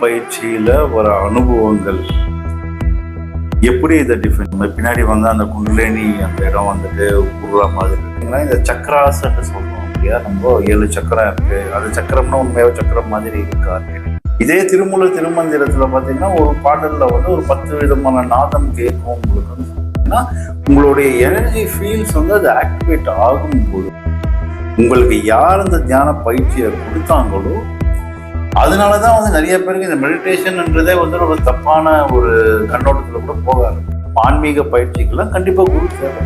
பயிற்சியில வர அனுபவங்கள். எப்படி இதை டிஃபைன் நம்ம பின்னாடி வந்து அந்த குண்டலினி அந்த இடம் வந்துட்டு உருவா மாதிரி இருக்குன்னா இந்த சக்கராசன்னு சொல்றோம் இல்லையா? நம்ம ஏழு சக்கரம் இருக்கு. அது சக்கரம்னா உண்மையாக சக்கரம் மாதிரி இருக்கா? இதே திருமூல திருமந்திரத்துல பாத்தீங்கன்னா ஒரு பாடல்ல வந்து ஒரு பத்து விதமான நாதம் கேட்கும் உங்களுக்கு உங்களுடைய எனர்ஜி ஃபீல்ஸ் வந்து அது ஆக்டிவேட் ஆகும்போது உங்களுக்கு யார் அந்த தியான பயிற்சியை கொடுத்தாங்களோ அதனால தான் வந்து நிறைய பேருக்கு இந்த மெடிடேஷன்ன்றதே வந்து ஒரு தப்பான ஒரு கண்ணோட்டத்தில் கூட போகாது. ஆன்மீக பயிற்சிக்கெல்லாம் கண்டிப்பாக குரு தேவை.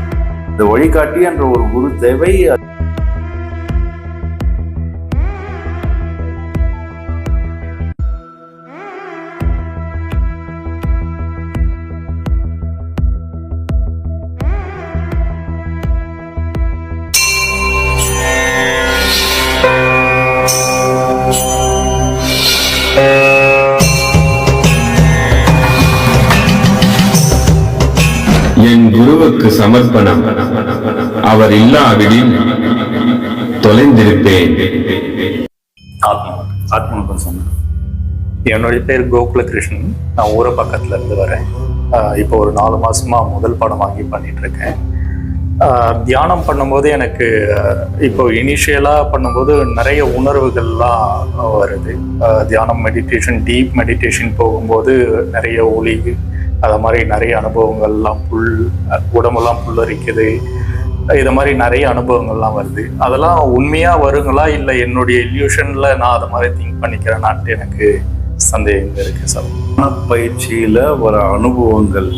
இந்த வழிகாட்டி என்ற ஒரு குரு தேவை குருவுக்கு சமர்ப்பணம். அவர் இல்லாவிடில் தொலைந்திருப்பேன். ஆத்மா சொன்னேன் என்னுடைய பேர் கோகுலகிருஷ்ணன். நான் ஊர பக்கத்துல இருந்து வரேன். ஆஹ் இப்போ ஒரு நாலு மாசமா முதல் படம் வாங்கி பண்ணிட்டு இருக்கேன் ஆஹ் தியானம் பண்ணும்போது எனக்கு இப்போ இனிஷியலா பண்ணும்போது நிறைய உணர்வுகள்லாம் வருது. ஆஹ் தியானம் மெடிடேஷன் டீப் மெடிடேஷன் போகும்போது நிறைய ஒளி அதை மாதிரி நிறைய அனுபவங்கள்லாம் புல் உடம்பெல்லாம் புல்லரிக்குது இது மாதிரி நிறைய அனுபவங்கள்லாம் வருது. அதெல்லாம் உண்மையா வருங்களா? இல்லை என்னுடைய இல்யூஷன்ல நான் அதை மாதிரி திங்க் பண்ணிக்கிறேன்னாட்டு எனக்கு சந்தேகம் இருக்கு சார் பயிற்சியில வர அனுபவங்கள்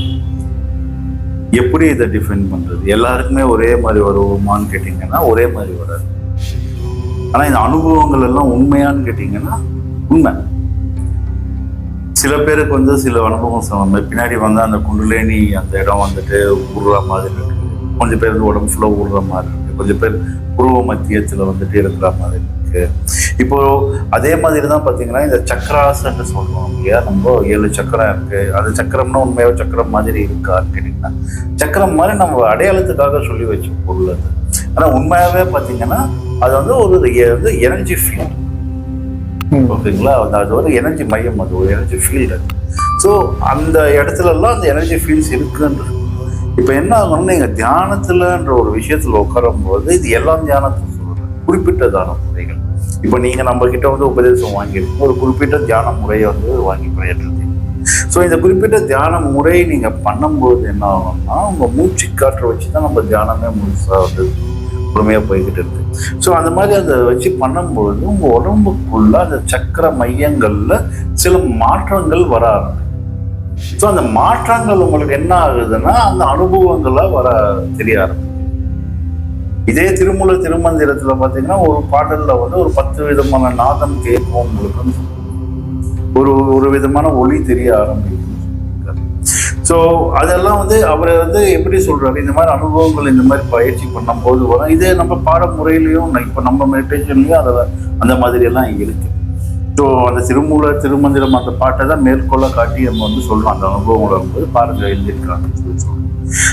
எப்படி இதை டிஃபைன் பண்றது? எல்லாருக்குமே ஒரே மாதிரி வருவோமான்னு கேட்டிங்கன்னா ஒரே மாதிரி வராது. ஆனா இந்த அனுபவங்கள் எல்லாம் உண்மையான்னு கேட்டிங்கன்னா உண்மை. சில பேருக்கு வந்து சில அனுபவம் சொன்ன பின்னாடி வந்து அந்த குண்டுலேனி அந்த இடம் வந்துட்டு உருற மாதிரி இருக்குது கொஞ்சம் பேர் வந்து உடம்பு ஃபுல்லாக உருற மாதிரி இருக்குது கொஞ்சம் பேர் உருவ மத்தியத்தில் வந்துட்டு இருக்கிற மாதிரி இருக்குது இப்போ அதே மாதிரி தான் பார்த்தீங்கன்னா இந்த சக்கராசன்னு சொல்லுவோம் இல்லையா? நம்ம ஏழு சக்கரம் இருக்குது அது சக்கரம்னா உண்மையாக சக்கரம் மாதிரி இருக்கான்னு கேட்டிங்கன்னா சக்கரம் மாதிரி நம்ம அடையாளத்துக்காக சொல்லி வச்ச பொருள் அது. ஆனால் உண்மையாகவே பார்த்தீங்கன்னா அது வந்து ஒரு வந்து எனர்ஜி ஃபீல்ட் ஓகேங்களா? அது அது ஒரு எனர்ஜி மையம் அது ஒரு எனர்ஜி ஃபீல்டு ஸோ அந்த இடத்துலலாம் அந்த எனர்ஜி ஃபீல்ட்ஸ் இருக்குன்றது. இப்போ என்ன ஆகணும்னா நீங்கள் தியானத்தில்ன்ற ஒரு விஷயத்தில் உட்காரும்போது இது எல்லாம் தியானத்தில் சொல்கிறேன் குறிப்பிட்ட தியான முறைகள். இப்போ நீங்கள் நம்ம வந்து உபதேசம் வாங்கியிருக்கீங்க. ஒரு குறிப்பிட்ட தியான முறையை வந்து வாங்கி பயிற்றுறீங்க ஸோ இந்த குறிப்பிட்ட தியான முறை நீங்கள் பண்ணும்போது என்ன ஆகும்னா உங்கள் மூச்சு காற்றை வச்சு தான் நம்ம தியானமே முழுசாக வந்து பொறுமையாக போய்கிட்டு இருக்கு. ஸோ அந்த மாதிரி அதை வச்சு பண்ணும்போது உங்கள் உடம்புக்குள்ள அந்த சக்கர மையங்களில் சில மாற்றங்கள் வர ஆரம்பிக்கும். ஸோ அந்த மாற்றங்கள் உங்களுக்கு என்ன ஆகுதுன்னா அந்த அனுபவங்களாக வர தெரிய ஆரம்பிக்கும். இதே திருமூல திருமந்திரத்தில் பார்த்தீங்கன்னா ஒரு பாடலில் வந்து ஒரு பத்து விதமான நாதம் கேட்கும் உங்களுக்கு ஒரு ஒரு விதமான ஒளி தெரிய ஆரம்பிக்கும். ஸோ அதெல்லாம் வந்து அவர் வந்து எப்படி சொல்றாரு? இந்த மாதிரி அனுபவங்கள் இந்த மாதிரி பயிற்சி பண்ணும்போது வரும். இதே நம்ம பாட முறையிலையும் இப்போ நம்ம மெடிடேஷன்லையும் அதில் அந்த மாதிரி எல்லாம் இருக்கு. ஸோ அந்த திருமூல திருமந்திரம் அந்த பாட்டை தான் மேற்கொள்ள காட்டி நம்ம வந்து சொல்கிறோம் அந்த அனுபவங்களை வந்து பாருங்க எழுதியிருக்காங்கன்னு சொல்லி சொல்றோம்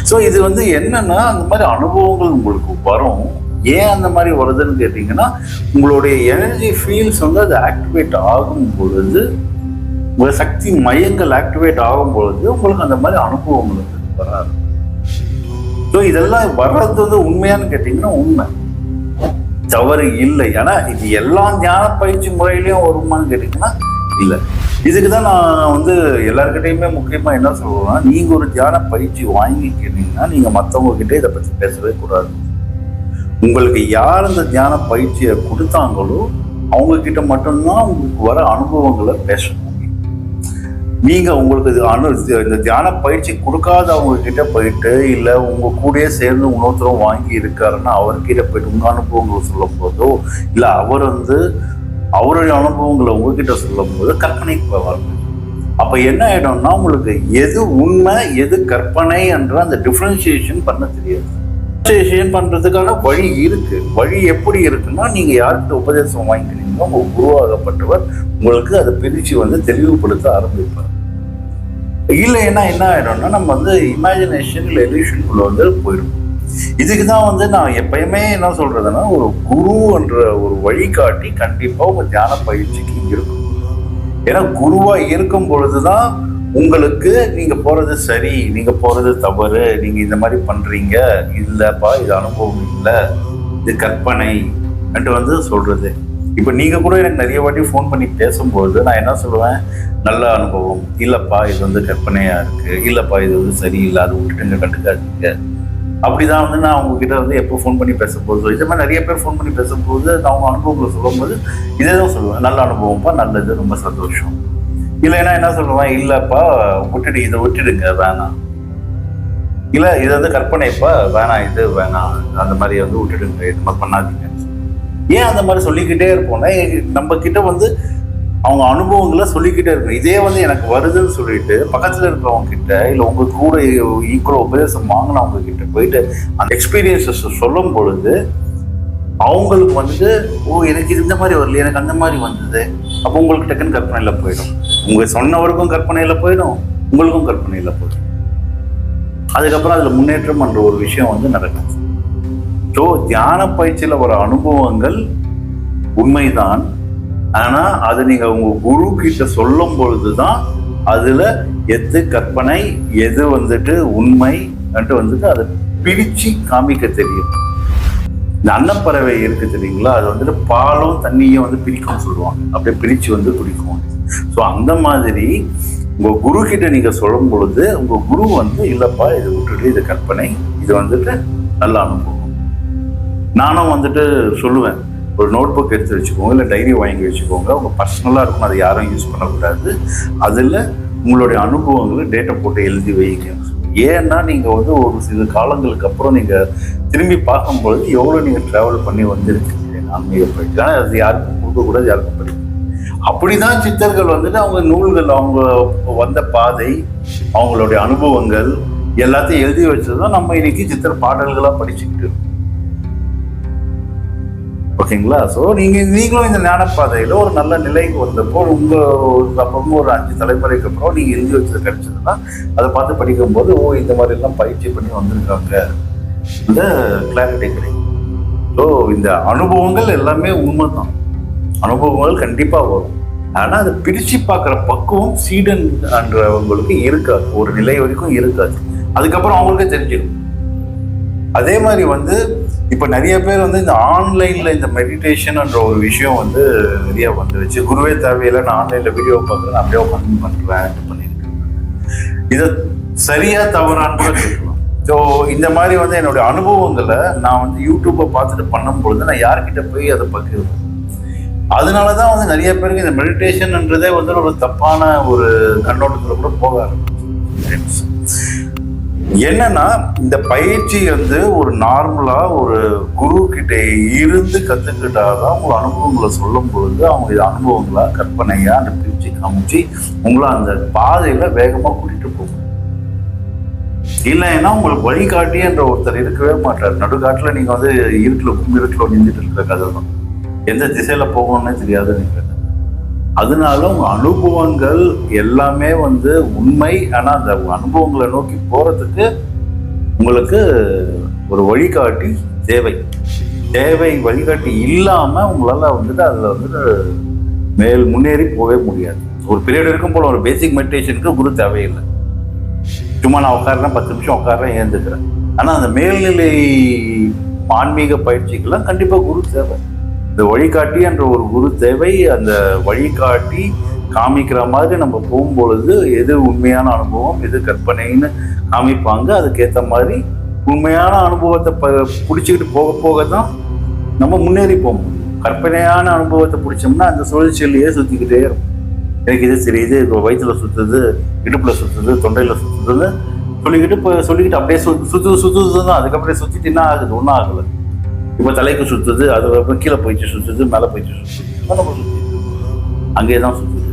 ஸோ இது வந்து என்னன்னா அந்த மாதிரி அனுபவங்கள் உங்களுக்கு வரும். ஏன் அந்த மாதிரி வருதுன்னு கேட்டிங்கன்னா உங்களுடைய எனர்ஜி ஃபீல்ஸ் வந்து அது ஆக்டிவேட் ஆகும் பொழுது உங்கள் சக்தி மையங்கள் ஆக்டிவேட் ஆகும் பொழுது உங்களுக்கு அந்த மாதிரி அனுபவம் வராது. ஸோ இதெல்லாம் வர்றது வந்து உண்மையான்னு கேட்டிங்கன்னா உண்மை. தவறு இல்லை. ஏன்னா இது எல்லா தியான பயிற்சி முறையிலையும் வருமான்னு கேட்டிங்கன்னா இல்லை. இதுக்கு தான் நான் வந்து எல்லாருக்கிட்டையுமே முக்கியமாக என்ன சொல்லுவேன்னா நீங்கள் ஒரு தியான பயிற்சி வாங்கி நீங்க நீங்கள் கிட்ட இதை பற்றி பேசவே கூடாது. உங்களுக்கு யார் அந்த தியான பயிற்சியை கொடுத்தாங்களோ அவங்கக்கிட்ட மட்டும்தான் உங்களுக்கு வர அனுபவங்களை பேசணும். நீங்க உங்களுக்கு இது அனு இந்த தியான பயிற்சி கொடுக்காதவங்க கிட்ட போயிட்டு இல்ல உங்க கூடயே சேர்ந்து இன்னொருத்தரும் வாங்கி இருக்காருன்னா அவர்கிட்ட போயிட்டு உங்க அனுபவங்களை சொல்லும் போதோ இல்ல அவர் வந்து அவருடைய அனுபவங்களை உங்ககிட்ட சொல்லும் போது கற்பனைக்கு போவாங்க அப்ப என்ன ஆயிடும்னா உங்களுக்கு எது உண்மை எது கற்பனை என்ற அந்த டிஃபரன்சியேஷன் பண்ண தெரியாது. டிஃபரன்சியேஷன் பண்றதுக்கான வழி இருக்கு. வழி எப்படி இருக்குன்னா நீங்க யார்கிட்ட உபதேசம் வாங்கிக்கிறீங்களோ உங்க குருவாகப்பட்டவர் உங்களுக்கு அதை பிரித்து வந்து தெளிவுபடுத்த ஆரம்பிப்பார். இல்லைன்னா என்ன ஆயிடும்னா நம்ம வந்து இமேஜினேஷன் இல்லை வந்து போயிடும். இதுக்கு தான் வந்து நான் எப்பயுமே என்ன சொல்றதுன்னா ஒரு குருன்ற ஒரு வழிகாட்டி கண்டிப்பாக உங்கள் தியான பயிற்சிக்கு இருக்கும். ஏன்னா குருவாக இருக்கும் பொழுது தான் உங்களுக்கு நீங்கள் போகிறது சரி நீங்கள் போகிறது தவறு நீங்கள் இந்த மாதிரி பண்ணுறீங்க இல்லைப்பா இது அனுபவம் இல்லை இது கற்பனை என்று வந்து சொல்கிறது இப்போ நீங்கள் கூட எனக்கு நிறைய வாட்டி ஃபோன் பண்ணி பேசும்போது நான் என்ன சொல்லுவேன்? நல்ல அனுபவம். இல்லைப்பா இது வந்து கற்பனையாக இருக்குது இல்லைப்பா இது வந்து சரியில்லை. அது விட்டுட்டுங்க கண்டுக்காதீங்க. அப்படிதான் வந்து நான் உங்ககிட்ட வந்து எப்போ ஃபோன் பண்ணி பேசும்போது இதே மாதிரி நிறைய பேர் ஃபோன் பண்ணி பேசும்போது நான் அவங்க அனுபவங்களை சொல்லும்போது இதே தான் சொல்லுவேன். நல்ல அனுபவம்ப்பா நல்லது. ரொம்ப சந்தோஷம். இல்லைன்னா என்ன சொல்லுவேன்? இல்லைப்பா விட்டுடு. இதை விட்டுடுங்க. வேணாம். இல்லை இது வந்து கற்பனைப்பா. வேணாம். இது வேணாம். அந்த மாதிரி வந்து விட்டுடுங்க. இது மாதிரி பண்ணாதீங்க. ஏன் அந்த மாதிரி சொல்லிக்கிட்டே இருப்போம்னா நம்ம கிட்ட வந்து அவங்க அனுபவங்களை சொல்லிக்கிட்டே இருக்கணும் இதே வந்து எனக்கு வருதுன்னு சொல்லிட்டு பக்கத்தில் இருக்கிறவங்க கிட்ட இல்லை உங்க கூட ஈக்குவல் உபதேசம் வாங்கினவங்க கிட்ட போயிட்டு அந்த எக்ஸ்பீரியன்ஸஸ் சொல்லும் பொழுது அவங்களுக்கு வந்துட்டு ஓ எனக்கு இந்த மாதிரி வரல எனக்கு அந்த மாதிரி வந்தது. அப்போ உங்களுக்கு டக்குன்னு கற்பனையில் போயிடும். உங்க சொன்னவருக்கும் கற்பனையில் போயிடும் உங்களுக்கும் கற்பனையில் போயிடும். அதுக்கப்புறம் அதில் முன்னேற்றம் என்ற ஒரு விஷயம் வந்து நடக்கும். ஸோ தியான பயிற்சியில் வர அனுபவங்கள் உண்மைதான். ஆனால் அது நீங்கள் உங்கள் குரு கிட்ட சொல்லும் பொழுதுதான் அதில் எது கற்பனை எது வந்துட்டு உண்மை வந்துட்டு அதை பிரித்து காமிக்க தெரியும். இந்த அன்னப்பறவை இருக்கு தெரியுங்களா? அது வந்துட்டு பாலும் தண்ணியும் வந்து பிரிக்கும்னு சொல்லுவாங்க. அப்படியே பிரித்து வந்து குடிக்கும். ஸோ அந்த மாதிரி உங்கள் குரு கிட்ட நீங்கள் சொல்லும் பொழுது உங்கள் குரு வந்து இல்லைப்பா இது விட்டுட்டு இது கற்பனை இது வந்துட்டு நல்ல அனுபவம். நானும் வந்துட்டு சொல்லுவேன் ஒரு நோட் புக் எடுத்து வச்சுக்கோங்க இல்லை டைரி வாங்கி வச்சுக்கோங்க. உங்கள் பர்சனலாக இருக்கும் அதை யாரும் யூஸ் பண்ணக்கூடாது. அதில் உங்களுடைய அனுபவங்களை டேட்டா போட்டு எழுதி வைங்க. ஏன்னா நீங்கள் வந்து ஒரு சில காலங்களுக்கு அப்புறம் நீங்கள் திரும்பி பார்க்கும்பொழுது எவ்வளோ நீங்கள் ட்ராவல் பண்ணி வந்திருக்கீங்க ஆன்மீக பயிற்சி ஆனால் அது யாருக்கும் கொடுக்கக்கூடாது யாருக்கும் படிக்கும் அப்படிதான் சித்தர்கள் வந்துட்டு அவங்க நூல்கள் அவங்க வந்த பாதை அவங்களுடைய அனுபவங்கள் எல்லாத்தையும் எழுதி வச்சதுதான் நம்ம இன்னைக்கு சித்தர் பாடல்களாக படிச்சுக்கிட்டு இருக்கோம். ஓகேங்களா? ஸோ நீங்கள் நீங்களும் இந்த ஞானப்பாதையில் ஒரு நல்ல நிலைக்கு வந்தப்போ உங்கள் ஒரு அப்புறமா ஒரு அஞ்சு தலைமுறைக்கு அப்புறம் நீங்கள் எழுதி வச்சது கிடைச்சதுன்னா அதை பார்த்து படிக்கும்போது ஓ இந்த மாதிரி எல்லாம் பயிற்சி பண்ணி வந்திருக்காங்க. இந்த கிளாரிட்டி கிடைக்கும். ஸோ இந்த அனுபவங்கள் எல்லாமே உண்மை தான் அனுபவங்கள் கண்டிப்பாக வரும். ஆனால் அதை பிரித்து பார்க்குற பக்குவம் சீடன் என்றவங்களுக்கு இருக்காது. ஒரு நிலை வரைக்கும் இருக்காது. அதுக்கப்புறம் அவங்களுக்கே தெரிஞ்சிடும். அதே மாதிரி வந்து இப்போ நிறைய பேர் வந்து இந்த ஆன்லைனில் இந்த மெடிடேஷன்ன்ற ஒரு விஷயம் வந்து நிறைய வந்துருச்சு. குருவே தேவையில்லை நான் ஆன்லைனில் வீடியோ பார்க்குறேன் அப்படியே உட்காந்து பண்ணுறேன் இது பண்ணியிருக்கேன் இதை சரியா தவறான்னு கேட்கலாம். ஸோ இந்த மாதிரி வந்து என்னுடைய அனுபவங்களை நான் வந்து யூடியூப்பை பார்த்துட்டு பண்ணும்பொழுது நான் யார்கிட்ட போய் அதை பகிர்வேன் அதனால தான் வந்து நிறைய பேருக்கு இந்த மெடிடேஷன்ன்றதே வந்து ஒரு தப்பான ஒரு கண்ணோட்டத்தில் கூட போக ஆரம்பிச்சு. என்னன்னா இந்த பயிற்சி வந்து ஒரு நார்மலா ஒரு குரு கிட்ட இருந்து கத்துக்கிட்டாதான் உங்க அனுபவங்களை சொல்லும் பொழுது அவங்க இது அனுபவங்களா கற்பனையா அந்த பிரிச்சு காமிச்சு உங்களை அந்த பாதையில வேகமா கூட்டிட்டு போகும். இல்லைன்னா உங்களுக்கு வழிகாட்டின்ற ஒருத்தர் இருக்கவே மாட்டார். நடுக்காட்டுல நீங்க வந்து இருட்டுல இருட்டில் நின்றுட்டு இருக்கிற கதை தான். எந்த திசையில போகணும்னே தெரியாது நீங்க அதனால உங்க அனுபவங்கள் எல்லாமே வந்து உண்மை. ஆனா அந்த அனுபவங்களை நோக்கி போறதுக்கு உங்களுக்கு ஒரு வழிகாட்டி தேவை. தேவை வழிகாட்டி இல்லாம உங்களால வந்துட்டு அதுல வந்துட்டு மேல் முன்னேறி போகவே முடியாது. ஒரு பீரியட் இருக்கும் போல ஒரு பேசிக் மெடிடேஷனுக்கு குரு தேவையில்லை. சும்மா நான் உட்காடுறேன் பத்து நிமிஷம் உட்காடுறேன் ஏந்துக்கிறேன். ஆனா அந்த மேல்நிலை ஆன்மீக பயிற்சிக்கெல்லாம் கண்டிப்பா குரு தேவை. இந்த வழிகாட்டி என்ற ஒரு குரு தேவை அந்த வழிகாட்டி காமிக்கிற மாதிரி நம்ம போகும்பொழுது எது உண்மையான அனுபவம் எது கற்பனைன்னு காமிப்பாங்க. அதுக்கேற்ற மாதிரி உண்மையான அனுபவத்தை ப பிடிச்சிக்கிட்டு போக போக தான் நம்ம முன்னேறிப்போம் கற்பனையான அனுபவத்தை பிடிச்சோம்னா அந்த சுழற்சியிலேயே சுற்றிக்கிட்டே இருக்கும். எனக்கு இது சரி இது இப்போ வயிற்றுல சுற்றுது இடுப்பில் சுற்றுது தொண்டையில் சுற்றுதுன்னு சொல்லிக்கிட்டு இப்போ சொல்லிக்கிட்டு அப்படியே சு சுற்று சுற்றுது தான் அதுக்கப்புறம் சுற்றிட்டு என்ன ஆகுது? ஒன்றும் ஆகலை. இப்போ தலைக்கு சுற்றுது அது கீழே போயிடுச்சு சுற்றுது மேலே போயிடுச்சு சுற்றுது அங்கே தான் சுற்றுது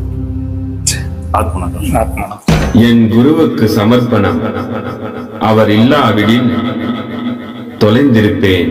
என் குருவுக்கு சமர்ப்பணம். அவர் இல்லாவிடில் தொலைந்திருப்பேன்.